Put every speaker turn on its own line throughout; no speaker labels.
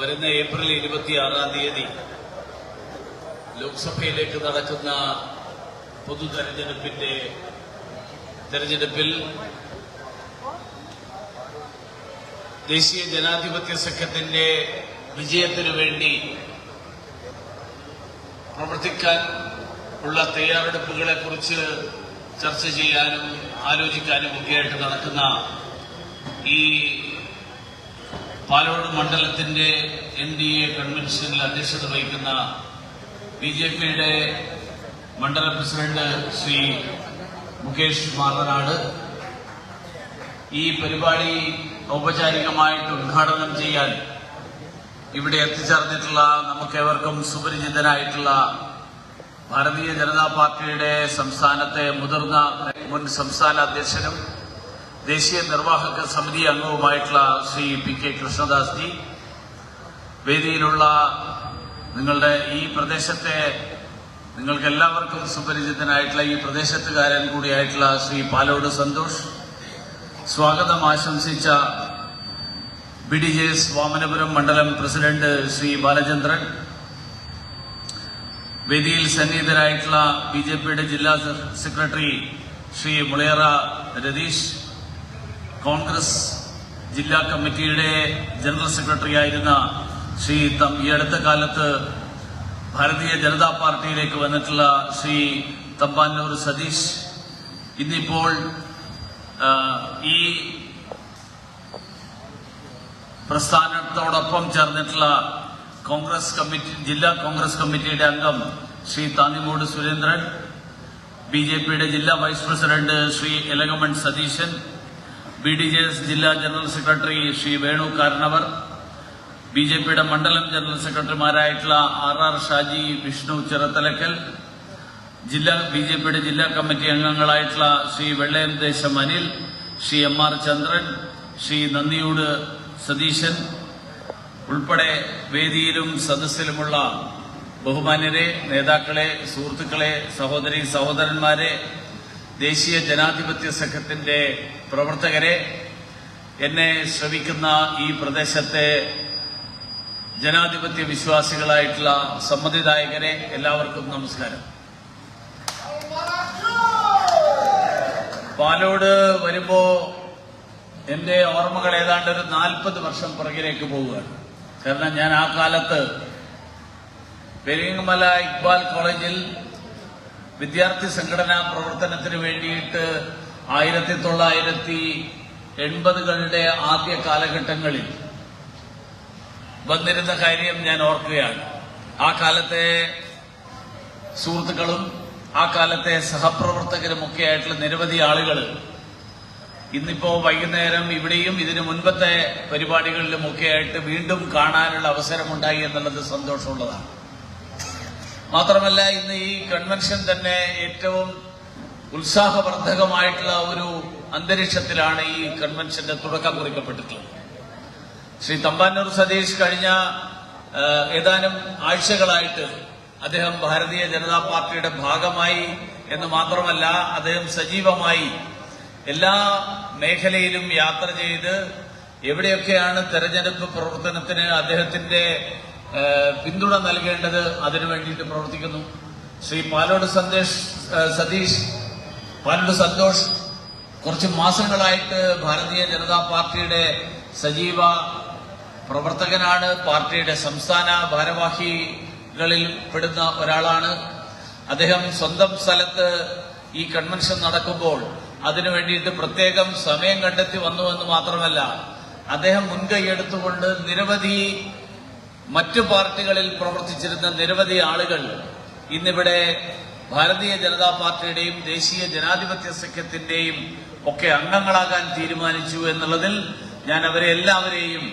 വരുന്ന ഏപ്രിൽ ഇരുപത്തിയാറാം തീയതി ലോക്സഭയിലേക്ക് നടക്കുന്ന പൊതു തെരഞ്ഞെടുപ്പിന്റെ തെരഞ്ഞെടുപ്പിൽ ദേശീയ ജനാധിപത്യ സഖ്യത്തിന്റെ വിജയത്തിനു വേണ്ടി പ്രവർത്തിക്കാൻ ഉള്ള തയ്യാറെടുപ്പുകളെ കുറിച്ച് ചർച്ച ചെയ്യാനും ആലോചിക്കാനും ഒക്കെയായിട്ട് നടക്കുന്ന ഈ പാലോട് മണ്ഡലത്തിന്റെ എൻ ഡി എ കൺവെൻഷനിൽ അധ്യക്ഷത വഹിക്കുന്ന ബി ജെ പിയുടെ മണ്ഡല പ്രസിഡന്റ് ശ്രീ മുകേഷ് മാറനാട് ഈ പരിപാടി ഔപചാരികമായിട്ട് ഉദ്ഘാടനം ചെയ്യാൻ ഇവിടെ എത്തിച്ചേർന്നിട്ടുള്ള നമുക്കേവർക്കും സുപരിചിതനായിട്ടുള്ള ഭാരതീയ ജനതാ പാർട്ടിയുടെ സംസ്ഥാനത്തെ മുതിർന്ന മുൻ സംസ്ഥാന അധ്യക്ഷനും ദേശീയ നിർവാഹക സമിതി അംഗവുമായിട്ടുള്ള ശ്രീ പി കെ കൃഷ്ണദാസ് ജി വേദിയിലുള്ള നിങ്ങളുടെ ഈ പ്രദേശത്തെ നിങ്ങൾക്ക് എല്ലാവർക്കും സുപരിചിതനായിട്ടുള്ള ഈ പ്രദേശത്തുകാരൻ കൂടിയായിട്ടുള്ള ശ്രീ പാലോട് സന്തോഷ്. സ്വാഗതം ആശംസിച്ച B D J S Vamanapuram മണ്ഡലം പ്രസിഡന്റ് ശ്രീ ബാലചന്ദ്രൻ. വേദിയിൽ സന്നിഹിതരായിട്ടുള്ള ബി ജെ പിയുടെ ജില്ലാ സെക്രട്ടറി ശ്രീ മുളയറ രതീഷ്. കോൺഗ്രസ് ജില്ലാ കമ്മിറ്റിയുടെ ജനറൽ സെക്രട്ടറി ആയിരുന്ന ശ്രീ തം- ഈ അടുത്ത കാലത്ത് ഭാരതീയ ജനതാ പാർട്ടിയിലേക്ക് വന്നിട്ടുള്ള ശ്രീ തമ്പാനൂർ സതീഷ് ഇന്നിപ്പോൾ ഈ പ്രസ്ഥാനത്തോടൊപ്പം ചേർന്നിട്ടുള്ള കോൺഗ്രസ് കമ്മിറ്റി ജില്ലാ കോൺഗ്രസ് കമ്മിറ്റിയുടെ അംഗം ശ്രീ താന്നിമൂട് സുരേന്ദ്രൻ ബി ജെ പിയുടെ ജില്ലാ vice president Shri Elagaman Satheesan B D J S ജില്ലാ general secretary Shri Venu Karanavar B J പിയുടെ മണ്ഡലം ജനറൽ സെക്രട്ടറിമാരായിട്ടുള്ള ആർ ആർ ഷാജി വിഷ്ണു ചിറത്തലക്കൽ ജില്ലാ ബി ജെ പിയുടെ ജില്ലാ committee അംഗങ്ങളായിട്ടുള്ള Shri Vellayam Desam Anil Shri M R Chandran Shri Nandiyode Satheesan ഉൾപ്പെടെ വേദിയിലും സദസ്സിലുമുള്ള ബഹുമാന്യരെ നേതാക്കളെ സുഹൃത്തുക്കളെ സഹോദരി സഹോദരന്മാരെ ദേശീയ ജനാധിപത്യ സംഘത്തിന്റെ പ്രവർത്തകരെ എന്നെ ശ്രവിക്കുന്ന ഈ പ്രദേശത്തെ ജനാധിപത്യ വിശ്വാസികളായിട്ടുള്ള സമ്മതിദായകരെ എല്ലാവർക്കും നമസ്കാരം. പാലോട് വരുമ്പോ എന്റെ ഓർമ്മകൾ ഏതാണ്ട് ഒരു നാൽപ്പത് വർഷം പുറകിലേക്ക് പോവുകയാണ്. കാരണം ഞാൻ ആ കാലത്ത് പെരിങ്ങമല ഇക്ബാൽ കോളേജിൽ വിദ്യാർത്ഥി സംഘടനാ പ്രവർത്തനത്തിന് വേണ്ടിയിട്ട് ആയിരത്തി തൊള്ളായിരത്തി എൺപതുകളുടെ ആദ്യ കാലഘട്ടങ്ങളിൽ വന്നിരുന്ന കാര്യം ഞാൻ ഓർക്കുകയാണ്. ആ കാലത്തെ സുഹൃത്തുക്കളും ആ കാലത്തെ സഹപ്രവർത്തകരും ഒക്കെ ആയിട്ടുള്ള നിരവധി ആളുകൾ ഇന്നിപ്പോ വൈകുന്നേരം ഇവിടെയും ഇതിനു മുൻപത്തെ പരിപാടികളിലും ഒക്കെ ആയിട്ട് വീണ്ടും കാണാനുള്ള അവസരമുണ്ടായി എന്നുള്ളത് സന്തോഷമുള്ളതാണ്. മാത്രമല്ല ഇന്ന് ഈ കൺവെൻഷൻ തന്നെ ഏറ്റവും ഉത്സാഹവർദ്ധകമായിട്ടുള്ള ഒരു അന്തരീക്ഷത്തിലാണ് ഈ കൺവെൻഷന്റെ തുടക്കം കുറിക്കപ്പെട്ടിട്ടുള്ളത്. ശ്രീ തമ്പാനൂർ സതീഷ് കഴിഞ്ഞ ഏതാനും ആഴ്ചകളായിട്ട് അദ്ദേഹം ഭാരതീയ ജനതാ പാർട്ടിയുടെ ഭാഗമായി എന്ന് മാത്രമല്ല അദ്ദേഹം സജീവമായി എല്ലാ മേഖലയിലും യാത്ര ചെയ്ത് എവിടെയൊക്കെയാണ് തെരഞ്ഞെടുപ്പ് പ്രവർത്തനത്തിന് അദ്ദേഹത്തിന്റെ പിന്തുണ നൽകേണ്ടത് അതിനു വേണ്ടിയിട്ട് പ്രവർത്തിക്കുന്നു. ശ്രീ പാലോട് സന്ദേശ് സതീഷ് പാലോട് സന്തോഷ് കുറച്ച് മാസങ്ങളായിട്ട് ഭാരതീയ ജനതാ പാർട്ടിയുടെ സജീവ പ്രവർത്തകനാണ് പാർട്ടിയുടെ സംസ്ഥാന ഭാരവാഹികളിൽ പെടുന്ന ഒരാളാണ്. അദ്ദേഹം സ്വന്തം സ്ഥലത്ത് ഈ കൺവെൻഷൻ നടക്കുമ്പോൾ അതിനു വേണ്ടിയിട്ട് പ്രത്യേകം സമയം കണ്ടെത്തി വന്നു എന്ന് മാത്രമല്ല അദ്ദേഹം മുൻകൈ എടുത്തുകൊണ്ട് നിരവധി മറ്റു പാർട്ടികളിൽ പ്രവർത്തിച്ചിരുന്ന നിരവധി ആളുകൾ ഇന്നിവിടെ ഭാരതീയ ജനതാ പാർട്ടിയുടെയും ദേശീയ ജനാധിപത്യ സഖ്യത്തിന്റെയും ഒക്കെ അംഗങ്ങളാകാൻ തീരുമാനിച്ചു എന്നുള്ളതിൽ ഞാൻ അവരെ എല്ലാവരെയും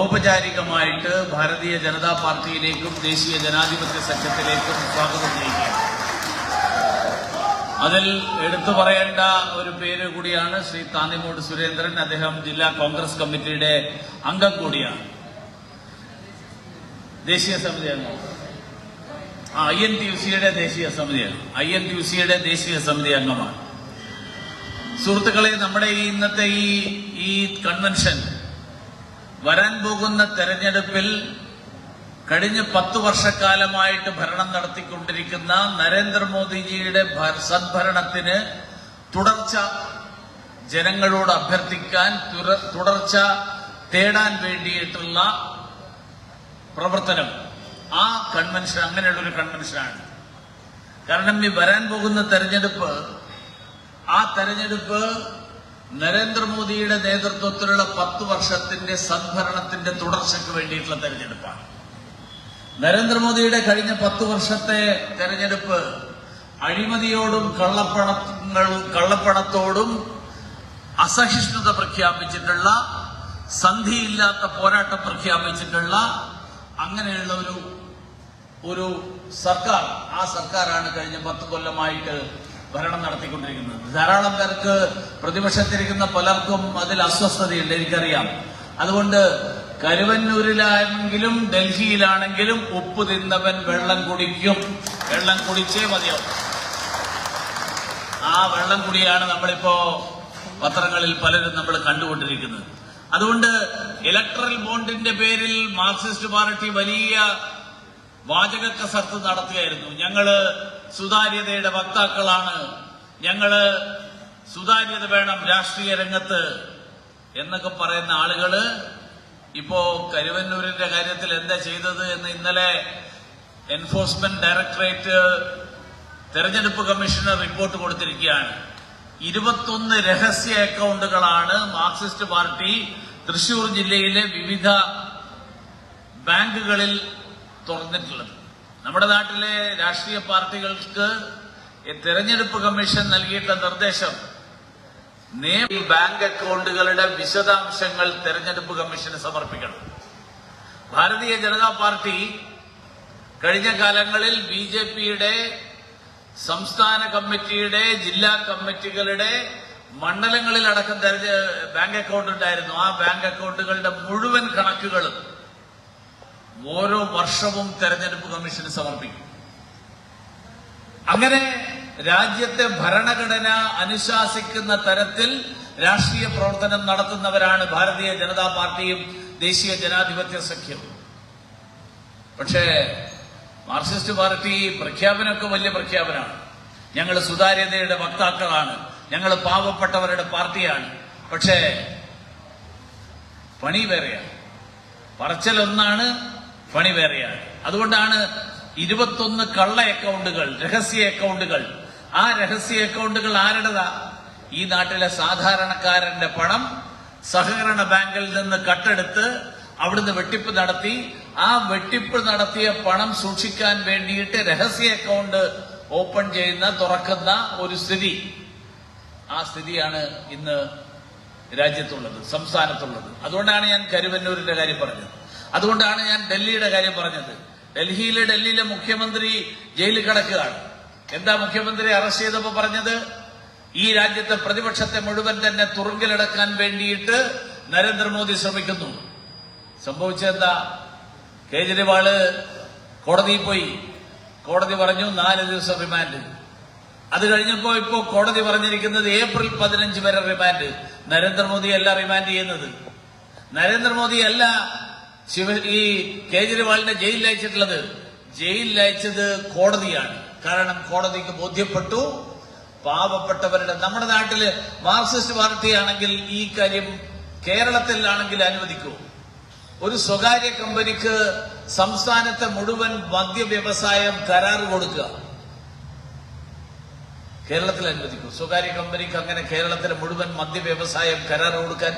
ഔപചാരികമായിട്ട് ഭാരതീയ ജനതാ പാർട്ടിയിലേക്കും ദേശീയ ജനാധിപത്യ സഖ്യത്തിലേക്കും സ്വാഗതം ചെയ്യുകയാണ്. അതിൽ എടുത്തു പറയേണ്ട ഒരു പേര് കൂടിയാണ് ശ്രീ താന്നിമൂട് സുരേന്ദ്രൻ. അദ്ദേഹം ജില്ലാ കോൺഗ്രസ് കമ്മിറ്റിയുടെ അംഗം കൂടിയാണ്. ദേശീയ സമിതി ആ ഐ എൻ ടി യു സിയുടെ ദേശീയ സമിതിയാണ് ഐ എൻ ടി യു സിയുടെ ദേശീയ സമിതി അംഗമാണ്. സുഹൃത്തുക്കളെ നമ്മുടെ ഈ ഇന്നത്തെ ഈ ഈ കൺവെൻഷൻ വരാൻ പോകുന്ന തെരഞ്ഞെടുപ്പിൽ കഴിഞ്ഞ പത്തു വർഷക്കാലമായിട്ട് ഭരണം നടത്തിക്കൊണ്ടിരിക്കുന്ന നരേന്ദ്രമോദിജിയുടെ സദ്ഭരണത്തിന് തുടർച്ച ജനങ്ങളോട് അഭ്യർത്ഥിക്കാൻ തുടർച്ച തേടാൻ വേണ്ടിയിട്ടുള്ള പ്രവർത്തനം. ആ കൺവെൻഷൻ അങ്ങനെയുള്ള ഒരു കൺവെൻഷനാണ് കാരണം ഈ വരാൻ പോകുന്ന തെരഞ്ഞെടുപ്പ് ആ തെരഞ്ഞെടുപ്പ് നരേന്ദ്രമോദിയുടെ നേതൃത്വത്തിലുള്ള പത്ത് വർഷത്തിന്റെ സദ്ഭരണത്തിന്റെ തുടർച്ചയ്ക്ക് വേണ്ടിയിട്ടുള്ള തെരഞ്ഞെടുപ്പാണ്. നരേന്ദ്രമോദിയുടെ കഴിഞ്ഞ പത്ത് വർഷത്തെ തെരഞ്ഞെടുപ്പ് അഴിമതിയോടും കള്ളപ്പണങ്ങളും കള്ളപ്പണത്തോടും അസഹിഷ്ണുത പ്രഖ്യാപിച്ചിട്ടുള്ള സന്ധിയില്ലാത്ത പോരാട്ടം പ്രഖ്യാപിച്ചിട്ടുള്ള അങ്ങനെയുള്ള ഒരു ഒരു സർക്കാർ ആ സർക്കാരാണ് കഴിഞ്ഞ പത്ത് കൊല്ലമായിട്ട് ഭരണം നടത്തിക്കൊണ്ടിരിക്കുന്നത്. ധാരാളം പേർക്ക് പ്രതിപക്ഷത്തിരിക്കുന്ന പലർക്കും അതിൽ അസ്വസ്ഥതയുണ്ട് എനിക്കറിയാം. അതുകൊണ്ട് കരുവന്നൂരിലാണെങ്കിലും ഡൽഹിയിലാണെങ്കിലും ഉപ്പ് തിന്നവൻ വെള്ളം കുടിക്കും. വെള്ളം കുടിച്ചേ മതിയാവും. ആ വെള്ളം കുടിയാണ് നമ്മളിപ്പോ പത്രങ്ങളിൽ പലരും നമ്മൾ കണ്ടുകൊണ്ടിരിക്കുന്നത്. അതുകൊണ്ട് ഇലക്ട്രൽ ബോണ്ടിന്റെ പേരിൽ മാർക്സിസ്റ്റ് പാർട്ടി വലിയ വാചക കസർത്ത് നടത്തുകയായിരുന്നു. ഞങ്ങൾ സുതാര്യതയുടെ വക്താക്കളാണ്. ഞങ്ങൾ സുതാര്യത വേണം രാഷ്ട്രീയ രംഗത്ത് എന്നൊക്കെ പറയുന്ന ആളുകൾ ഇപ്പോ കരുവന്നൂരിന്റെ കാര്യത്തിൽ എന്താ ചെയ്തത് എന്ന് ഇന്നലെ എൻഫോഴ്സ്മെന്റ് ഡയറക്ടറേറ്റ് തെരഞ്ഞെടുപ്പ് കമ്മീഷന് റിപ്പോർട്ട് കൊടുത്തിരിക്കുകയാണ്. ഇരുപത്തൊന്ന് രഹസ്യ അക്കൗണ്ടുകളാണ് മാർക്സിസ്റ്റ് പാർട്ടി തൃശൂർ ജില്ലയിലെ വിവിധ ബാങ്കുകളിൽ തുറന്നിട്ടുള്ളത്. നമ്മുടെ നാട്ടിലെ രാഷ്ട്രീയ പാർട്ടികൾക്ക് തെരഞ്ഞെടുപ്പ് കമ്മീഷൻ നൽകിയിട്ട നിർദ്ദേശം നിയമ ബാങ്ക് അക്കൗണ്ടുകളുടെ വിശദാംശങ്ങൾ തെരഞ്ഞെടുപ്പ് കമ്മീഷന് സമർപ്പിക്കണം. ഭാരതീയ ജനതാ പാർട്ടി കഴിഞ്ഞ കാലങ്ങളിൽ ബി ജെ പിയുടെ സംസ്ഥാന കമ്മിറ്റിയുടെ ജില്ലാ കമ്മിറ്റികളുടെ മണ്ഡലങ്ങളിലടക്കം തെരഞ്ഞ ബാങ്ക് അക്കൗണ്ട് ഉണ്ടായിരുന്നു. ആ ബാങ്ക് അക്കൗണ്ടുകളുടെ മുഴുവൻ കണക്കുകളും ഓരോ വർഷവും തെരഞ്ഞെടുപ്പ് കമ്മീഷന് സമർപ്പിക്കും. അങ്ങനെ രാജ്യത്തെ ഭരണഘടന അനുശാസിക്കുന്ന തരത്തിൽ രാഷ്ട്രീയ പ്രവർത്തനം നടത്തുന്നവരാണ് ഭാരതീയ ജനതാ പാർട്ടിയും ദേശീയ ജനാധിപത്യ സഖ്യവും. പക്ഷേ മാർക്സിസ്റ്റ് പാർട്ടി പ്രഖ്യാപനമൊക്കെ വലിയ പ്രഖ്യാപനമാണ്. ഞങ്ങൾ സുതാര്യതയുടെ വക്താക്കളാണ്. ഞങ്ങൾ പാവപ്പെട്ടവരുടെ പാർട്ടിയാണ്. പക്ഷേ പണി വേറെയാണ്. പറച്ചിലൊന്നാണ് പണി വേറെയാണ്. അതുകൊണ്ടാണ് ഇരുപത്തൊന്ന് കള്ള അക്കൗണ്ടുകൾ രഹസ്യ അക്കൗണ്ടുകൾ. ആ രഹസ്യ അക്കൗണ്ടുകൾ ആരുടേതാ? ഈ നാട്ടിലെ സാധാരണക്കാരന്റെ പണം സഹകരണ ബാങ്കിൽ നിന്ന് കട്ടെടുത്ത് അവിടുന്ന് വെട്ടിപ്പ് നടത്തി ആ വെട്ടിപ്പ് നടത്തിയ പണം സൂക്ഷിക്കാൻ വേണ്ടിയിട്ട് രഹസ്യ അക്കൗണ്ട് ഓപ്പൺ ചെയ്യുന്ന തുറക്കുന്ന ഒരു സ്ഥിതി. ആ സ്ഥിതിയാണ് ഇന്ന് രാജ്യത്തുള്ളത് സംസ്ഥാനത്തുള്ളത്. അതുകൊണ്ടാണ് ഞാൻ കരുവന്നൂരിന്റെ കാര്യം പറഞ്ഞത്. അതുകൊണ്ടാണ് ഞാൻ ഡൽഹിയുടെ കാര്യം പറഞ്ഞത്. ഡൽഹിയിലെ ഡൽഹിയിലെ മുഖ്യമന്ത്രി ജയിലിൽ കിടക്കുകയാണ്. എന്താ മുഖ്യമന്ത്രി അറസ്റ്റ് ചെയ്തപ്പോ പറഞ്ഞത്? ഈ രാജ്യത്തെ പ്രതിപക്ഷത്തെ മുഴുവൻ തന്നെ തുറുങ്കിലടക്കാൻ വേണ്ടിയിട്ട് നരേന്ദ്രമോദി ശ്രമിക്കുന്നു. സംഭവിച്ചെന്താ കേജ്രിവാൾ കോടതിയിൽ പോയി. കോടതി പറഞ്ഞു നാല് ദിവസം റിമാൻഡ്. അത് കഴിഞ്ഞപ്പോ ഇപ്പോ കോടതി പറഞ്ഞിരിക്കുന്നത് ഏപ്രിൽ പതിനഞ്ച് വരെ റിമാൻഡ്. നരേന്ദ്രമോദി അല്ല റിമാൻഡ് ചെയ്യുന്നത്. നരേന്ദ്രമോദി അല്ല ശിവ ഈ കേജ്രിവാളിനെ ജയിലിൽ അയച്ചിട്ടുള്ളത്. ജയിലിൽ അയച്ചത് കോടതിയാണ്. കാരണം കോടതിക്ക് ബോധ്യപ്പെട്ടു. പാവപ്പെട്ടവരുടെ നമ്മുടെ നാട്ടിൽ മാർക്സിസ്റ്റ് പാർട്ടിയാണെങ്കിൽ ഈ കാര്യം കേരളത്തിലാണെങ്കിൽ അനുവദിക്കൂ. ഒരു സ്വകാര്യ കമ്പനിക്ക് സംസ്ഥാനത്തെ മുഴുവൻ മദ്യ വ്യവസായം കരാർ കൊടുക്കുക. കേരളത്തിൽ അനുവദിക്കും. സ്വകാര്യ കമ്പനിക്ക് അങ്ങനെ കേരളത്തിലെ മുഴുവൻ മദ്യ വ്യവസായം കരാർ കൊടുക്കാൻ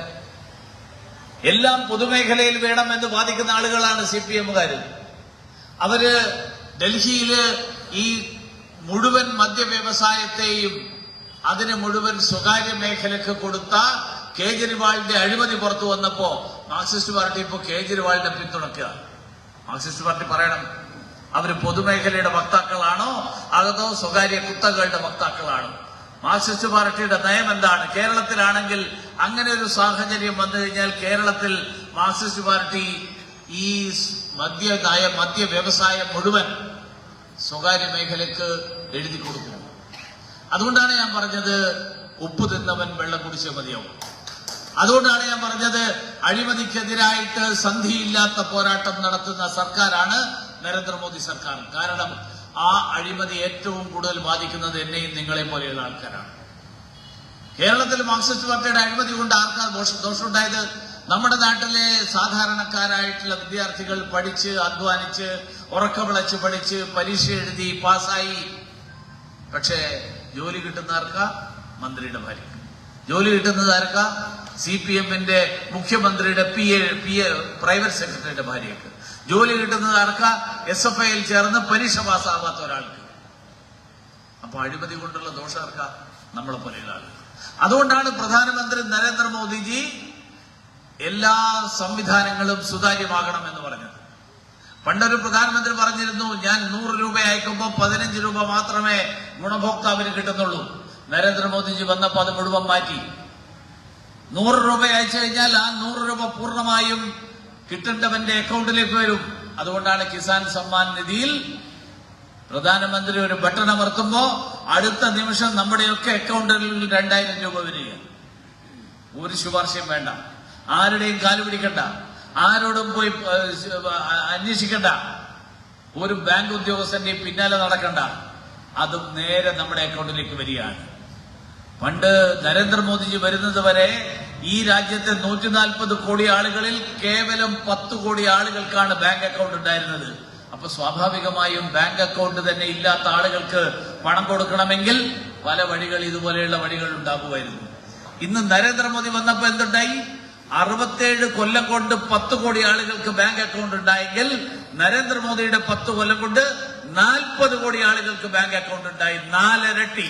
എല്ലാം പൊതുമേഖലയിൽ വേണമെന്ന് വാദിക്കുന്ന ആളുകളാണ് സി പി എമ്മുകാർ. അവർ ഡൽഹിയിൽ ഈ മുഴുവൻ മദ്യ വ്യവസായത്തെയും അതിന് മുഴുവൻ സ്വകാര്യ മേഖലക്ക് കൊടുത്ത കേജ്രിവാളിന്റെ അഴിമതി പുറത്തു വന്നപ്പോ മാർക്സിസ്റ്റ് പാർട്ടി ഇപ്പോ കേജ്രിവാളിനെ പിന്തുണയ്ക്കുക. മാർക്സിസ്റ്റ് പാർട്ടി പറയണം അവർ പൊതുമേഖലയുടെ വക്താക്കളാണോ അതോ സ്വകാര്യ കുത്തകളുടെ വക്താക്കളാണോ? മാർക്സിസ്റ്റ് പാർട്ടിയുടെ നയം എന്താണ്? കേരളത്തിലാണെങ്കിൽ അങ്ങനെ ഒരു സാഹചര്യം വന്നു കഴിഞ്ഞാൽ കേരളത്തിൽ മാർക്സിസ്റ്റ് പാർട്ടി ഈ മദ്യ നയ മദ്യ വ്യവസായം മുഴുവൻ സ്വകാര്യ മേഖലക്ക് എഴുതി കൊടുക്കുന്നു അതുകൊണ്ടാണ് ഞാൻ പറഞ്ഞത് ഉപ്പ് തിന്നവൻ വെള്ളം കുടിച്ചേ മതിയാവും. അതുകൊണ്ടാണ് ഞാൻ പറഞ്ഞത് അഴിമതിക്കെതിരായിട്ട് സന്ധിയില്ലാത്ത പോരാട്ടം നടത്തുന്ന സർക്കാരാണ് നരേന്ദ്രമോദി സർക്കാർ. കാരണം ആ അഴിമതി ഏറ്റവും കൂടുതൽ ബാധിക്കുന്നത് എന്നെയും നിങ്ങളെ പോലെയുള്ള ആൾക്കാരാണ്. കേരളത്തിൽ മാർക്സിസ്റ്റ് പാർട്ടിയുടെ അഴിമതി കൊണ്ട് ആർക്കാ ദോഷം ദോഷമുണ്ടായത്? നമ്മുടെ നാട്ടിലെ സാധാരണക്കാരായിട്ടുള്ള വിദ്യാർത്ഥികൾ പഠിച്ച് അധ്വാനിച്ച് ഉറക്കവിളച്ച് പഠിച്ച് പരീക്ഷ എഴുതി പാസ്സായി. പക്ഷേ ജോലി കിട്ടുന്ന കിട്ടുന്നവർക്ക മന്ത്രിയുടെ ഭാര്യ. ജോലി കിട്ടുന്നത് ആർക്ക? സി പി എമ്മിന്റെ മുഖ്യമന്ത്രിയുടെ P A P A private സെക്രട്ടറിയുടെ ഭാര്യയ്ക്ക് ജോലി കിട്ടുന്നത് ആർക്ക? എസ് എഫ് ഐയിൽ ചേർന്ന് പരീക്ഷ പാസ്സാവാത്ത ഒരാൾക്ക്. അപ്പൊ അഴിമതി കൊണ്ടുള്ള ദോഷം ആർക്ക? നമ്മളെ പോലെയുള്ള അതുകൊണ്ടാണ് പ്രധാനമന്ത്രി നരേന്ദ്രമോദിജി എല്ലാ സംവിധാനങ്ങളും സുതാര്യമാകണം എന്ന് പറഞ്ഞത്. പണ്ടൊരു പ്രധാനമന്ത്രി പറഞ്ഞിരുന്നു ഞാൻ നൂറ് രൂപ അയക്കുമ്പോൾ പതിനഞ്ച് രൂപ മാത്രമേ ഗുണഭോക്താവിന് കിട്ടുന്നുള്ളൂ. നരേന്ദ്രമോദിജി വന്നപ്പോൾ അത് മുഴുവൻ മാറ്റി. നൂറ് രൂപ അയച്ചു കഴിഞ്ഞാൽ ആ നൂറ് രൂപ പൂർണമായും കിട്ടേണ്ടവന്റെ അക്കൗണ്ടിലേക്ക് വരും. അതുകൊണ്ടാണ് കിസാൻ സമ്മാൻ നിധിയിൽ പ്രധാനമന്ത്രി ഒരു ബട്ടൺ അമർത്തുമ്പോ അടുത്ത നിമിഷം നമ്മുടെയൊക്കെ അക്കൗണ്ടിൽ രണ്ടായിരം രൂപ വരിക. ഒരു ശുപാർശയും വേണ്ട. ആരുടെയും കാൽ പിടിക്കണ്ട. ആരോടും പോയി അന്വേഷിക്കണ്ട. ഒരു ബാങ്ക് ഉദ്യോഗസ്ഥന്റെയും പിന്നാലെ നടക്കണ്ട. അതും നേരെ നമ്മുടെ അക്കൗണ്ടിലേക്ക് വരികയാണ്. പണ്ട് നരേന്ദ്രമോദിജി വരുന്നത് വരെ ഈ രാജ്യത്തെ നൂറ്റി നാൽപ്പത് കോടി ആളുകളിൽ കേവലം പത്ത് കോടി ആളുകൾക്കാണ് ബാങ്ക് അക്കൗണ്ട് ഉണ്ടായിരുന്നത്. അപ്പൊ സ്വാഭാവികമായും ബാങ്ക് അക്കൗണ്ട് തന്നെ ഇല്ലാത്ത ആളുകൾക്ക് പണം കൊടുക്കണമെങ്കിൽ പല വഴികൾ ഇതുപോലെയുള്ള വഴികൾ ഉണ്ടാകുമായിരുന്നു. ഇന്ന് നരേന്ദ്രമോദി വന്നപ്പോ എന്തുണ്ടായി? അറുപത്തേഴ് കൊല്ലം കൊണ്ട് പത്ത് കോടി ആളുകൾക്ക് ബാങ്ക് അക്കൗണ്ട് ഉണ്ടായെങ്കിൽ നരേന്ദ്രമോദിയുടെ പത്ത് കൊല്ലം കൊണ്ട് നാൽപ്പത് കോടി ആളുകൾക്ക് ബാങ്ക് അക്കൗണ്ട് ഉണ്ടായി. നാലിരട്ടി.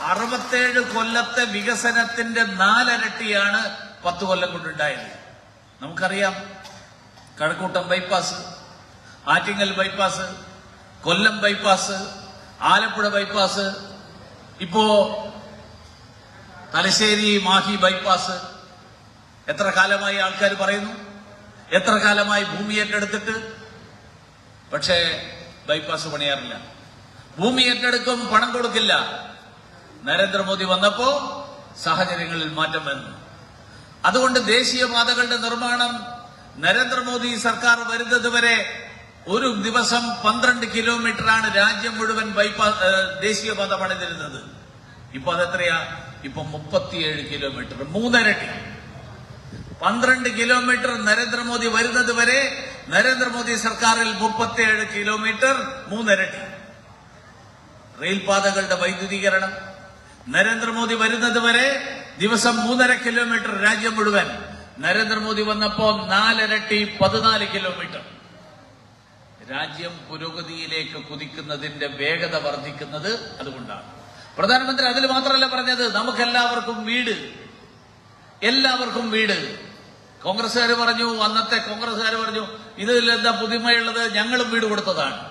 അറുപത്തേഴ് കൊല്ലത്തെ വികസനത്തിന്റെ നാലരട്ടിയാണ് പത്ത് കൊല്ലം കൊണ്ടുണ്ടായത്. നമുക്കറിയാം. Kazhakkoottam bypass Attingal bypass Kollam bypass Alappuzha bypass ഇപ്പോ തലശ്ശേരി മാഹി ബൈപ്പാസ്. എത്ര കാലമായി ആൾക്കാർ പറയുന്നു? എത്ര കാലമായി ഭൂമി ഏറ്റെടുത്തിട്ട്? പക്ഷേ ബൈപ്പാസ് പണിയാറില്ല. ഭൂമി ഏറ്റെടുക്കും പണം കൊടുക്കില്ല. നരേന്ദ്രമോദി വന്നപ്പോ സാഹചര്യങ്ങളിൽ മാറ്റം വന്നു. അതുകൊണ്ട് ദേശീയപാതകളുടെ നിർമ്മാണം നരേന്ദ്രമോദി സർക്കാർ വരുന്നത് വരെ ഒരു ദിവസം പന്ത്രണ്ട് കിലോമീറ്ററാണ് രാജ്യം മുഴുവൻ ബൈപ്പാസ് ദേശീയപാത പണിതിരുന്നത്. ഇപ്പൊ അതെത്രയാ? ഇപ്പൊ മുപ്പത്തിയേഴ് കിലോമീറ്റർ മൂന്നരട്ടി പന്ത്രണ്ട് കിലോമീറ്റർ നരേന്ദ്രമോദി വരുന്നത് വരെ നരേന്ദ്രമോദി സർക്കാരിൽ മുപ്പത്തിയേഴ് കിലോമീറ്റർ മൂന്നരട്ടി റെയിൽപാതകളുടെ വൈദ്യുതീകരണം നരേന്ദ്രമോദി വരുന്നത് വരെ ദിവസം മൂന്നര കിലോമീറ്റർ രാജ്യം മുഴുവൻ നരേന്ദ്രമോദി വന്നപ്പോ നാലരട്ടി പതിനാല് കിലോമീറ്റർ. രാജ്യം പുരോഗതിയിലേക്ക് കുതിക്കുന്നതിന്റെ വേഗത വർദ്ധിക്കുന്നത് അതുകൊണ്ടാണ്. പ്രധാനമന്ത്രി അതിൽ മാത്രമല്ല പറഞ്ഞത് നമുക്കെല്ലാവർക്കും വീട്. എല്ലാവർക്കും വീട്. കോൺഗ്രസ്സുകാർ പറഞ്ഞു അന്നത്തെ കോൺഗ്രസ്സുകാർ പറഞ്ഞു ഇതിൽ എന്താ പുതുമയുള്ളത്? ഞങ്ങളും വീട് കൊടുത്തതാണ്.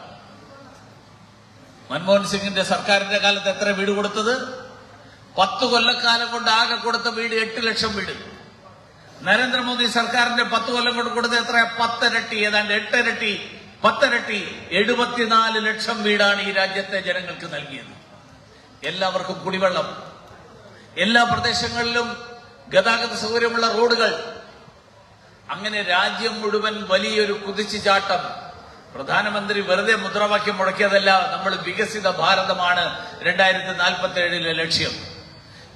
മൻമോഹൻ സിംഗിന്റെ സർക്കാരിന്റെ കാലത്ത് എത്ര വീട് കൊടുത്തത്? പത്ത് കൊല്ലക്കാലം കൊണ്ട് ആകെ കൊടുത്ത വീട് എട്ട് ലക്ഷം വീട്. നരേന്ദ്രമോദി സർക്കാരിന്റെ പത്ത് കൊല്ലം കൊണ്ട് കൊടുത്ത എത്ര? പത്തരട്ടി ഏതാണ്ട് എട്ടരട്ടി പത്തരട്ടി എഴുപത്തിനാല് ലക്ഷം വീടാണ് ഈ രാജ്യത്തെ ജനങ്ങൾക്ക് നൽകിയത്. എല്ലാവർക്കും കുടിവെള്ളം. എല്ലാ പ്രദേശങ്ങളിലും ഗതാഗത സൗകര്യമുള്ള റോഡുകൾ. അങ്ങനെ രാജ്യം മുഴുവൻ വലിയൊരു കുതിച്ചുചാട്ടം പ്രധാനമന്ത്രി വെറുതെ മുദ്രാവാക്യം മുടക്കിയതല്ല നമ്മൾ വികസിത ഭാരതമാണ് രണ്ടായിരത്തി നാൽപ്പത്തി ഏഴിലെ ലക്ഷ്യം.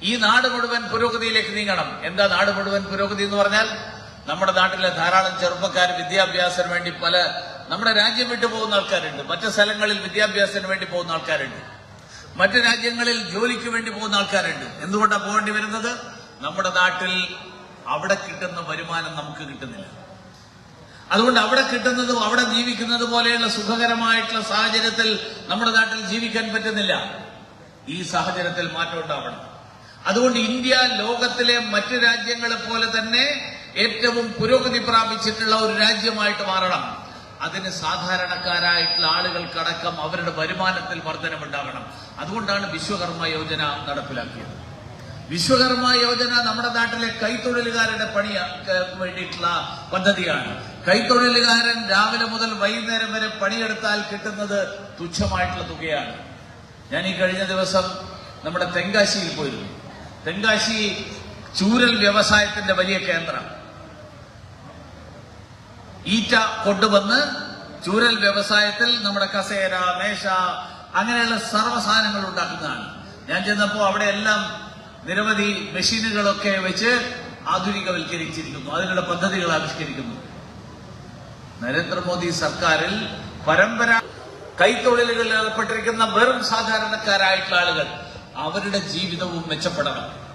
ഈ നാട് മുഴുവൻ പുരോഗതിയിലേക്ക് നീങ്ങണം. എന്താ നാട് മുഴുവൻ പുരോഗതി എന്ന് പറഞ്ഞാൽ നമ്മുടെ നാട്ടിലെ ധാരാളം ചെറുപ്പക്കാർ വിദ്യാഭ്യാസത്തിന് വേണ്ടി പല നമ്മുടെ രാജ്യം വിട്ടു പോകുന്ന ആൾക്കാരുണ്ട്. മറ്റു സ്ഥലങ്ങളിൽ വിദ്യാഭ്യാസത്തിന് വേണ്ടി പോകുന്ന ആൾക്കാരുണ്ട്. മറ്റു രാജ്യങ്ങളിൽ ജോലിക്ക് വേണ്ടി പോകുന്ന ആൾക്കാരുണ്ട്. എന്തുകൊണ്ടാണ് പോകേണ്ടി വരുന്നത്? നമ്മുടെ നാട്ടിൽ അവിടെ കിട്ടുന്ന വരുമാനം നമുക്ക് കിട്ടുന്നില്ല. അതുകൊണ്ട് അവിടെ കിട്ടുന്നതും അവിടെ ജീവിക്കുന്നത് പോലെയുള്ള സുഖകരമായിട്ടുള്ള സാഹചര്യത്തിൽ നമ്മുടെ നാട്ടിൽ ജീവിക്കാൻ പറ്റുന്നില്ല. ഈ സാഹചര്യത്തിൽ മാറ്റം ഉണ്ടാവണം. അതുകൊണ്ട് ഇന്ത്യ ലോകത്തിലെ മറ്റ് രാജ്യങ്ങളെ പോലെ തന്നെ ഏറ്റവും പുരോഗതി പ്രാപിച്ചിട്ടുള്ള ഒരു രാജ്യമായിട്ട് മാറണം. അതിന് സാധാരണക്കാരായിട്ടുള്ള ആളുകൾക്കടക്കം അവരുടെ വരുമാനത്തിൽ വർധനമുണ്ടാകണം അതുകൊണ്ടാണ് വിശ്വകർമ്മ യോജന നടപ്പിലാക്കിയത്. വിശ്വകർമ്മ യോജന നമ്മുടെ നാട്ടിലെ കൈത്തൊഴിലുകാരുടെ പണി വേണ്ടിയിട്ടുള്ള പദ്ധതിയാണ്. കൈത്തൊഴിലുകാരൻ രാവിലെ മുതൽ വൈകുന്നേരം വരെ പണിയെടുത്താൽ കിട്ടുന്നത് തുച്ഛമായിട്ടുള്ള തുകയാണ്. ഞാൻ ഈ കഴിഞ്ഞ ദിവസം നമ്മുടെ തെങ്കാശിയിൽ പോയിരുന്നു. തെങ്കാശി ചൂരൽ വ്യവസായത്തിന്റെ വലിയ കേന്ദ്രം. ഈറ്റ കൊണ്ടുവന്ന് ചൂരൽ വ്യവസായത്തിൽ നമ്മുടെ കസേര മേശ അങ്ങനെയുള്ള സർവ സാധനങ്ങൾ ഉണ്ടാക്കുന്നതാണ്. ഞാൻ ചെന്നപ്പോ അവിടെ എല്ലാം നിരവധി മെഷീനുകളൊക്കെ വെച്ച് ആധുനികവൽക്കരിച്ചിരിക്കുന്നു. അതിനുള്ള പദ്ധതികൾ ആവിഷ്കരിക്കുന്നു. നരേന്ദ്രമോദി സർക്കാരിൽ പരമ്പര കൈത്തൊഴിലുകളിൽ ഏർപ്പെട്ടിരിക്കുന്ന വെറും സാധാരണക്കാരായിട്ടുള്ള ആളുകൾ അവരുടെ ജീവിതവും മെച്ചപ്പെടണം.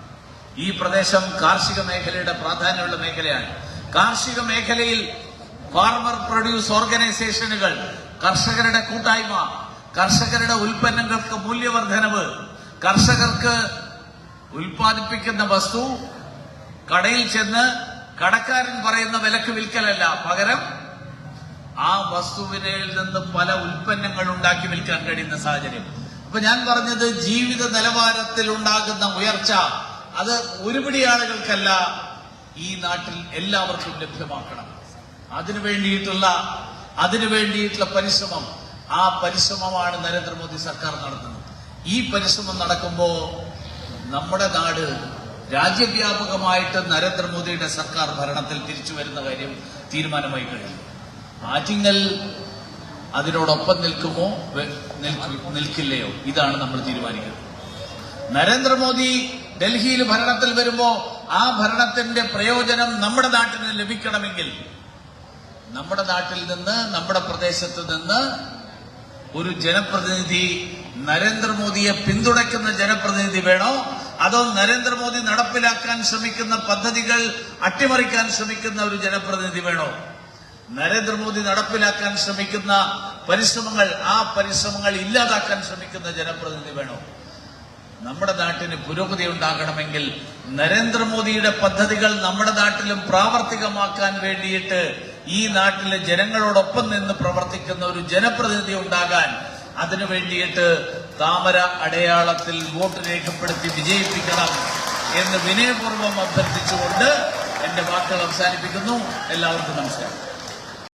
ഈ പ്രദേശം കാർഷിക മേഖലയുടെ പ്രാധാന്യമുള്ള മേഖലയാണ്. കാർഷിക മേഖലയിൽ ഫാർമർ പ്രൊഡ്യൂസ് ഓർഗനൈസേഷനുകൾ കർഷകരുടെ കൂട്ടായ്മ കർഷകരുടെ ഉൽപ്പന്നങ്ങൾക്ക് മൂല്യവർദ്ധനവ് കർഷകർക്ക് ഉൽപ്പാദിപ്പിക്കുന്ന വസ്തു കടയിൽ ചെന്ന് കടക്കാരൻ പറയുന്ന വിലക്ക് വിൽക്കലല്ല പകരം ആ വസ്തുവിനിൽ നിന്ന് പല ഉൽപ്പന്നങ്ങൾ ഉണ്ടാക്കി വിൽക്കാൻ കഴിയുന്ന സാഹചര്യം. അപ്പൊ ഞാൻ പറഞ്ഞത് ജീവിത നിലവാരത്തിൽ ഉണ്ടാകുന്ന ഉയർച്ച അത് ഒരുപിടി ആളുകൾക്കല്ല ഈ നാട്ടിൽ എല്ലാവർക്കും ലഭ്യമാക്കണം. അതിനു വേണ്ടിയിട്ടുള്ള അതിനു വേണ്ടിയിട്ടുള്ള പരിശ്രമം ആ പരിശ്രമമാണ് നരേന്ദ്രമോദി സർക്കാർ നടത്തുന്നത്. ഈ പരിശ്രമം നടക്കുമ്പോ നമ്മുടെ നാട് രാജ്യവ്യാപകമായിട്ട് നരേന്ദ്രമോദിയുടെ സർക്കാർ ഭരണത്തിൽ തിരിച്ചു വരുന്ന കാര്യം തീരുമാനമായി കഴിഞ്ഞു. ആറ്റിങ്ങൽ അതിനോടൊപ്പം നിൽക്കുമോ? നിൽക്കില്ലയോ? ഇതാണ് നമ്മൾ തീരുമാനിക്കുന്നത്. നരേന്ദ്രമോദി ഡൽഹിയിൽ ഭരണത്തിൽ വരുമ്പോ ആ ഭരണത്തിന്റെ പ്രയോജനം നമ്മുടെ നാട്ടിന് ലഭിക്കണമെങ്കിൽ നമ്മുടെ നാട്ടിൽ നിന്ന് നമ്മുടെ പ്രദേശത്ത് നിന്ന് ഒരു ജനപ്രതിനിധി നരേന്ദ്രമോദിയെ പിന്തുണയ്ക്കുന്ന ജനപ്രതിനിധി വേണോ? അതോ നരേന്ദ്രമോദി നടപ്പിലാക്കാൻ ശ്രമിക്കുന്ന പദ്ധതികൾ അട്ടിമറിക്കാൻ ശ്രമിക്കുന്ന ഒരു ജനപ്രതിനിധി വേണോ? നരേന്ദ്രമോദി നടപ്പിലാക്കാൻ ശ്രമിക്കുന്ന പരിശ്രമങ്ങൾ ആ പരിശ്രമങ്ങൾ ഇല്ലാതാക്കാൻ ശ്രമിക്കുന്ന ജനപ്രതിനിധി വേണോ? നമ്മുടെ നാട്ടിന് പുരോഗതി ഉണ്ടാകണമെങ്കിൽ നരേന്ദ്രമോദിയുടെ പദ്ധതികൾ നമ്മുടെ നാട്ടിലും പ്രാവർത്തികമാക്കാൻ വേണ്ടിയിട്ട് ഈ നാട്ടിലെ ജനങ്ങളോടൊപ്പം നിന്ന് പ്രവർത്തിക്കുന്ന ഒരു ജനപ്രതിനിധി ഉണ്ടാകാൻ അതിനു വേണ്ടിയിട്ട് താമര അടയാളത്തിൽ വോട്ട് രേഖപ്പെടുത്തി വിജയിപ്പിക്കണം എന്ന് വിനയപൂർവം അഭ്യർത്ഥിച്ചുകൊണ്ട് എന്റെ വാക്കുകൾ അവസാനിപ്പിക്കുന്നു. എല്ലാവർക്കും നമസ്കാരം.